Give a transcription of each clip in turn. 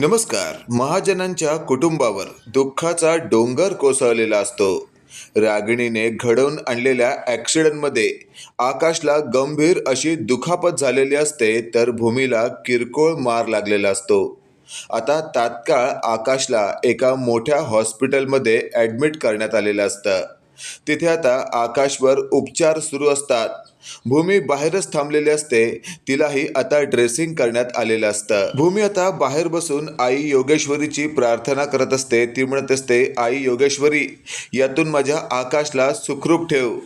नमस्कार. महाजनांच्या कुटुंबावर दुःखाचा डोंगर कोसळलेला असतो. रागिणीने घडवून आणलेल्या ॲक्सिडेंटमध्ये आकाशला गंभीर अशी दुखापत झालेली असते तर भूमीला किरकोळ मार लागलेला असतो. आता तात्काळ आकाशला एका मोठ्या हॉस्पिटलमध्ये ॲडमिट करण्यात आलेलं असतं. तिथे आता आकाशवर उपचार सुरू असतात. भूमी बाहेरच थांबलेली असते तिलाही आता ड्रेसिंग करण्यात आलेलं असतं. भूमी आता बाहेर बसून आई योगेश्वरीची प्रार्थना करत असते ती म्हणत असते आई योगेश्वरी यातून माझ्या आकाशला सुखरूप ठेव.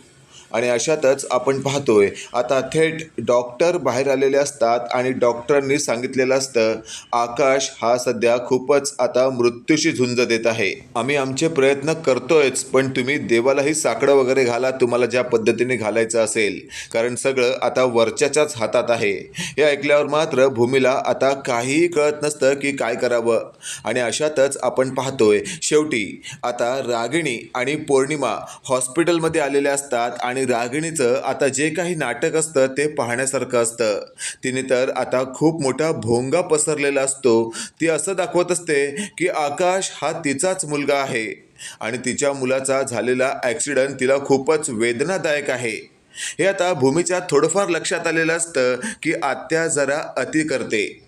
आणि अशातच आपण पाहतोय आता थेट डॉक्टर बाहेर आलेले असतात आणि डॉक्टरांनी सांगितलेलं असतं आकाश हा सध्या खूपच आता मृत्यूशी झुंज देत आहे. आम्ही आमचे प्रयत्न करतोयच पण तुम्ही देवालाही साकडं वगैरे घाला तुम्हाला ज्या पद्धतीने घालायचं असेल. कारण सगळं आता वरच्याच्याच हातात आहे. हे ऐकल्यावर मात्र भूमीला आता काहीही कळत नसतं की काय करावं. आणि अशातच आपण पाहतोय शेवटी आता रागिणी आणि पौर्णिमा हॉस्पिटलमध्ये आलेल्या असतात आणि रागिणीचं आता जे काही नाटक असतं ते पाहण्यासारखं असतं. तिने तर आता खूप मोठा भोंगा पसरलेला असतो. ती असं दाखवत असते की आकाश हा तिचाच मुलगा आहे. आणि तिच्या मुलाचा झालेला ॲक्सिडंट तिला खूपच वेदनादायक आहे. हे आता भूमीच्या थोडंफार लक्षात आलेलं असतं की आत्या जरा अति करते.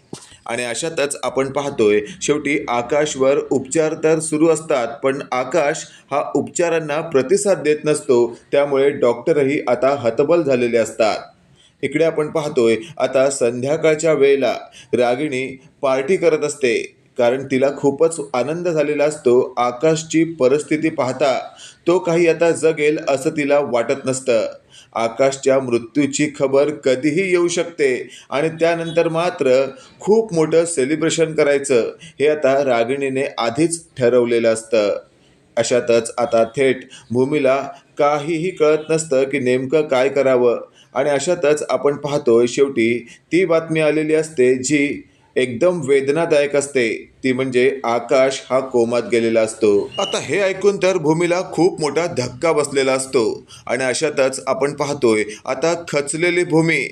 आणि अशातच आपण पाहतोय शेवटी आकाशवर उपचार तर सुरू असतात पण आकाश हा उपचारांना प्रतिसाद देत नसतो त्यामुळे डॉक्टरही आता हतबल झालेले असतात. इकडे आपण पाहतोय आता संध्याकाळच्या वेळेला रागिणी पार्टी करत असते. कारण तिला खूपच आनंद झालेला असतो. आकाशची परिस्थिती पाहता तो काही आता जगेल असं तिला वाटत नसतं. आकाशच्या मृत्यूची खबर कधीही येऊ शकते आणि त्यानंतर मात्र खूप मोठं सेलिब्रेशन करायचं हे आता रागिणीने आधीच ठरवलेलं असतं. अशातच आता थेट भूमीला काहीही कळत नसतं की नेमकं काय करावं. आणि अशातच आपण पाहतोय शेवटी ती बातमी आलेली असते जी एकदम वेदनादायक असते. ती म्हणजे आकाश हा कोमात गेलेला असतो. आता हे ऐकून तर भूमीला खूप मोठा धक्का बसलेला असतो. आणि अशातच आपण पाहतोय आता खचलेली भूमी.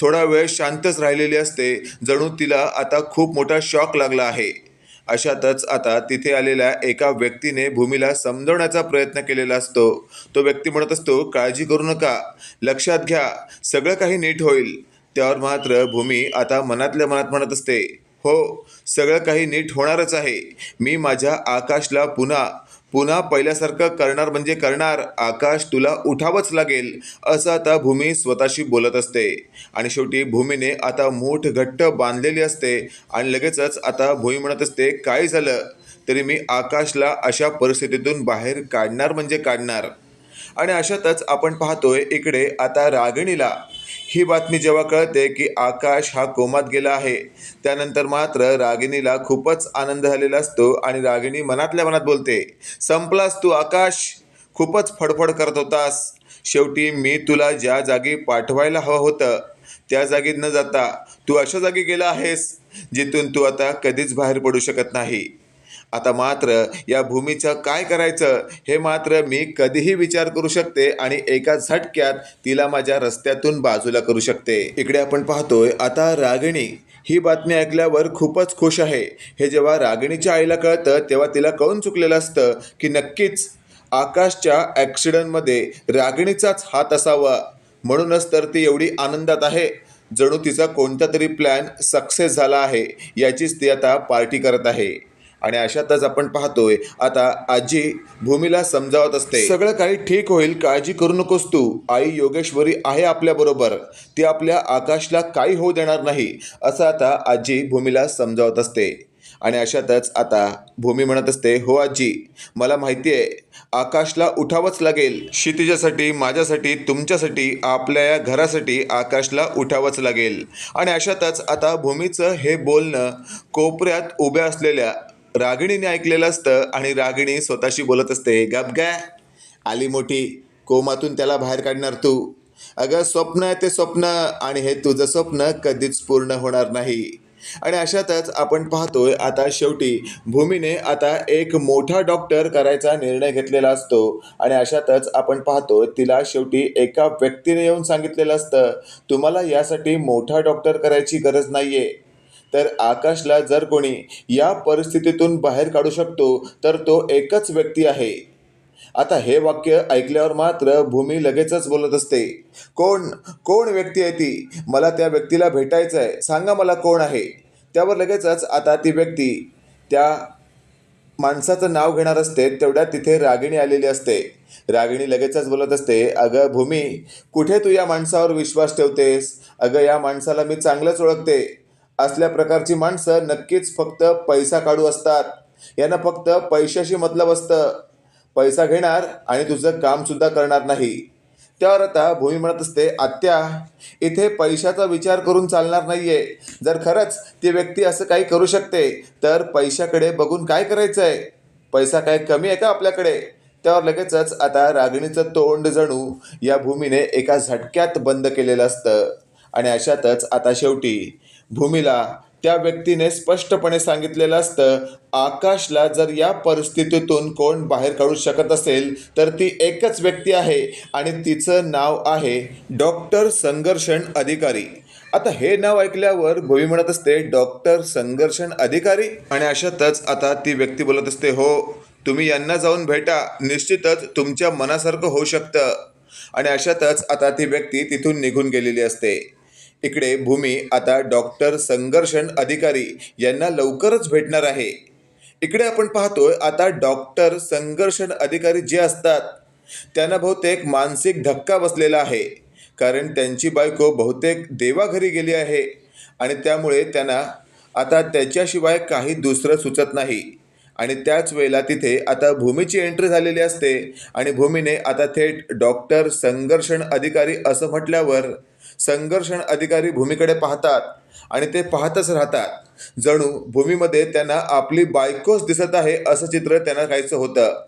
थोडा वेळ शांतच राहिलेली असते जणू तिला आता खूप मोठा शॉक लागला आहे. अशातच आता तिथे आलेल्या एका व्यक्तीने भूमीला समजवण्याचा प्रयत्न केलेला असतो. तो व्यक्ती म्हणत असतो काळजी करू नका. लक्षात घ्या. सगळं काही नीट होईल. त्यावर मात्र भूमी आता मनातल्या मनात म्हणत असते हो सगळं काही नीट होणारच आहे. मी माझ्या आकाशला पुन्हा पुन्हा पहिल्यासारखं करणार म्हणजे करणार. आकाश तुला उठावंच लागेल. असं आता भूमी स्वतःशी बोलत असते. आणि शेवटी भूमीने आता मूठ घट्ट बांधलेली असते आणि लगेचच आता भूमी म्हणत असते काय झालं? तरी मी आकाशला अशा परिस्थितीतून बाहेर काढणार म्हणजे काढणार. आणि अशातच आपण पाहतोय इकडे आता रागिणीला. ही बातमी जेव्हा कळते की आकाश हा कोमात गेला आहे त्यानंतर मात्र रागिणीला खूपच आनंद झालेला असतो आणि रागिणी मनातल्या मनात बोलते संपलास तू आकाश? खूपच फडफड करत होतास. शेवटी मी तुला ज्या जागी पाठवायला हवं होतं त्या जागी न जाता तू अशा जागी गेला आहेस जिथून तू आता कधीच बाहेर पडू शकत नाही. आता मात्र या भूमीचं काय करायचं हे मात्र मी कधीही विचार करू शकते आणि एका झटक्यात तिला माझ्या रस्त्यातून बाजूला करू शकते. इकडे आपण पाहतोय आता रागिणी ही बातमी ऐकल्यावर खूपच खुश आहे. हे जेव्हा रागिणीच्या आईला कळतं तेव्हा तिला कळून चुकलेलं असतं की नक्कीच आकाशच्या ॲक्सिडेंटमध्ये रागिणीचाच हात असावा. म्हणूनच तर ती एवढी आनंदात आहे. जणू तिचा कोणता तरी प्लॅन सक्सेस झाला आहे याचीच ती आता पार्टी करत आहे. आणि अशातच आपण पाहतोय आता आजी भूमीला समजावत असते. सगळं काही ठीक होईल काळजी करू नकोस तू. आई योगेश्वरी आहे आपल्या बरोबर. ती आपल्या आकाशला काही होऊ देणार नाही असं आता आजी भूमीला समजावत असते. आणि अशातच आता भूमी म्हणत असते हो आजी मला माहिती आहे आकाशला उठावंच लागेल. क्षितिजासाठी माझ्यासाठी तुमच्यासाठी आपल्या या घरासाठी आकाशला उठावंच लागेल. आणि अशातच आता भूमीचं हे बोलणं कोपऱ्यात उभ्या असलेल्या रागिणीने ऐकलेलं असतं आणि रागिणी स्वतःशी बोलत असते गप गाय आली मोठी कोमातून त्याला बाहेर काढणार तू. अगं स्वप्न आहे ते स्वप्न आणि हे तुझं स्वप्न कधीच पूर्ण होणार नाही. आणि अशातच आपण पाहतोय आता शेवटी भूमीने आता एक मोठा डॉक्टर करायचा निर्णय घेतलेला असतो. आणि अशातच आपण पाहतोय तिला शेवटी एका व्यक्तीने येऊन सांगितलेलं असतं तुम्हाला यासाठी मोठा डॉक्टर करायची गरज नाही आहे तर आकाशला जर कोणी या परिस्थितीतून बाहेर काढू शकतो तर तो एकच व्यक्ती आहे. आता हे वाक्य ऐकल्यावर मात्र भूमी लगेचच बोलत असते. कोण? कोण व्यक्ती आहे ती? मला त्या व्यक्तीला भेटायचं आहे सांगा मला कोण आहे? त्यावर लगेचच आता ती व्यक्ती त्या माणसाचं नाव घेणार असते तेवढ्यात तिथे रागिणी आलेली असते. रागिणी लगेचच बोलत असते अगं भूमी कुठे तू या माणसावर विश्वास ठेवतेस? अगं या माणसाला मी चांगलंच ओळखते. असल्या प्रकारची माणसं नक्कीच फक्त पैसा काढू असतात. यांना फक्त पैशाशी मतलब असतं. पैसा घेणार आणि तुझं कामसुद्धा करणार नाही. त्यावर आता भूमी म्हणत असते आत्या इथे पैशाचा विचार करून चालणार नाहीये. जर खरंच ती व्यक्ती असं काही करू शकते तर पैशाकडे बघून काय करायचं आहे पैसा काय कमी आहे का आपल्याकडे? त्यावर लगेचच आता रागिणीचं तोंड जणू या भूमीने एका झटक्यात बंद केलेलं असतं. आणि अशातच आता शेवटी भूमीला. त्या व्यक्तीने स्पष्टपणे सांगितलेलं असतं आकाशला जर या परिस्थितीतून कोण बाहेर काढू शकत असेल तर ती एकच व्यक्ती आहे आणि तिचं नाव आहे डॉक्टर संघर्षण अधिकारी. आता हे नाव ऐकल्यावर भूमी म्हणत असते डॉक्टर संघर्षण अधिकारी? आणि अशातच आता ती व्यक्ती बोलत असते हो तुम्ही यांना जाऊन भेटा. निश्चितच तुमच्या मनासारखं होऊ शकतं. आणि अशातच आता ती व्यक्ती तिथून निघून गेलेली असते. इकडे भूमी आता डॉक्टर संघर्षण अधिकारी यांना लवकरच भेटणार आहे. इकडे आपण पाहतोय आता डॉक्टर संघर्षण अधिकारी जे असतात त्यांना बहुतेक मानसिक धक्का बसलेला आहे. कारण त्यांची बायको बहुतेक देवाघरी गेली आहे आणि त्यामुळे त्यांना आता त्याच्याशिवाय काही दुसरं सुचत नाही. आणि त्याच वेळेला तिथे आता भूमीची एंट्री झालेली असते आणि भूमीने आता थेट डॉक्टर संघर्षण अधिकारी असं म्हटल्यावर संघर्षण अधिकारी भूमीकडे पाहतात आणि ते पाहतच राहतात. जणू भूमीमध्ये त्यांना आपली बायकोच दिसत आहे असं चित्र त्यांना काहीचं होतं.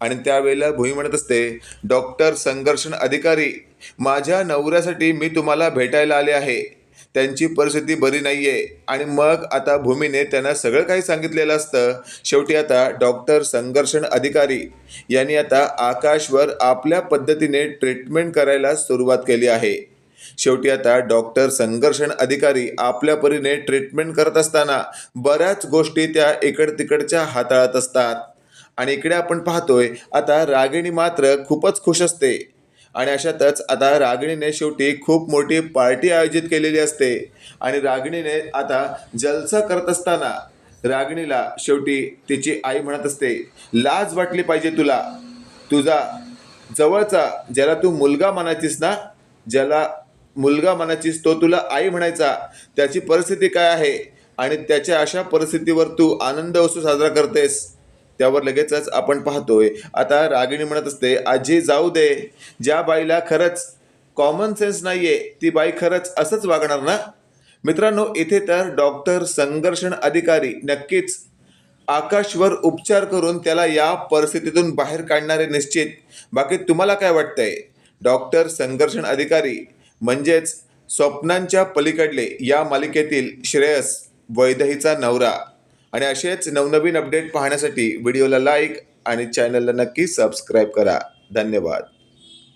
आणि त्यावेळेला भूमी म्हणत असते डॉक्टर संघर्षण अधिकारी माझ्या नवऱ्यासाठी मी तुम्हाला भेटायला आले आहे. त्यांची परिस्थिती बरी नाही आहे आणि मग आता भूमीने त्यांना सगळं काही सांगितलेलं असतं. शेवटी आता डॉक्टर संघर्षण अधिकारी यांनी आता आकाशवर आपल्या पद्धतीने ट्रीटमेंट करायला सुरुवात केली आहे. शेवटी आता डॉक्टर संघर्षण अधिकारी आपल्या परीने ट्रीटमेंट करत असताना बऱ्याच गोष्टी त्या इकड तिकडच्या हाताळत असतात. आणि इकडे आपण पाहतोय आता रागिणी मात्र खूपच खुश असते. आणि अशातच आता रागिणीने शेवटी खूप मोठी पार्टी आयोजित केलेली असते. आणि रागिणीने आता जलसा करत असताना रागिणीला शेवटी तिची आई म्हणत असते लाज वाटली पाहिजे तुला. तुझा जवळचा ज्याला तू मुलगा मानायचीस ना ज्याला मुलगा म्हणायचीस तो तुला आई म्हणायचा त्याची परिस्थिती काय आहे? आणि त्याच्या अशा परिस्थितीवर तू आनंद असू साजरा करतेस. त्यावर लगेचच आपण पाहतोय. आता रागिणी म्हणत असते आजी जाऊ दे. ज्या बाईला खरंच कॉमन सेन्स नाहीये ती बाई खरंच असंच वागणार ना? मित्रांनो इथे तर डॉक्टर संघर्षण अधिकारी नक्कीच आकाशवर उपचार करून त्याला या परिस्थितीतून बाहेर काढणारे निश्चित. बाकी तुम्हाला काय वाटतंय? डॉक्टर संघर्षण अधिकारी म्हणजेच स्वप्नांच्या पलीकडले या मालिकेतील श्रेयस वैदहीचा नवरा. आणि असेच नवनवीन अपडेट पाहण्यासाठी व्हिडिओला लाईक आणि चॅनलला नक्की सबस्क्राईब करा. धन्यवाद.